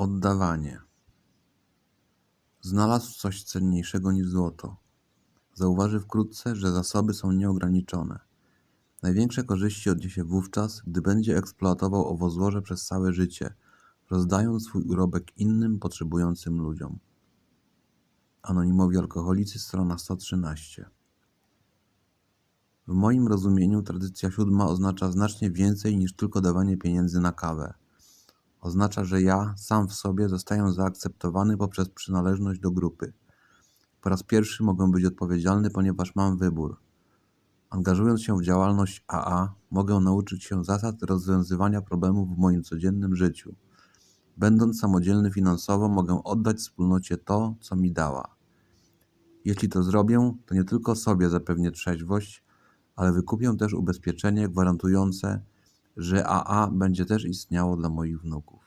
Oddawanie. Znalazł coś cenniejszego niż złoto. Zauważy wkrótce, że zasoby są nieograniczone. Największe korzyści odniesie wówczas, gdy będzie eksploatował owo złoże przez całe życie, rozdając swój urobek innym potrzebującym ludziom. Anonimowi alkoholicy, strona 113. W moim rozumieniu tradycja siódma oznacza znacznie więcej niż tylko dawanie pieniędzy na kawę. Oznacza, że ja, sam w sobie, zostaję zaakceptowany poprzez przynależność do grupy. Po raz pierwszy mogę być odpowiedzialny, ponieważ mam wybór. Angażując się w działalność AA, mogę nauczyć się zasad rozwiązywania problemów w moim codziennym życiu. Będąc samodzielny finansowo, mogę oddać wspólnocie to, co mi dała. Jeśli to zrobię, to nie tylko sobie zapewnię trzeźwość, ale wykupię też ubezpieczenie gwarantujące, że AA będzie też istniało dla moich wnuków.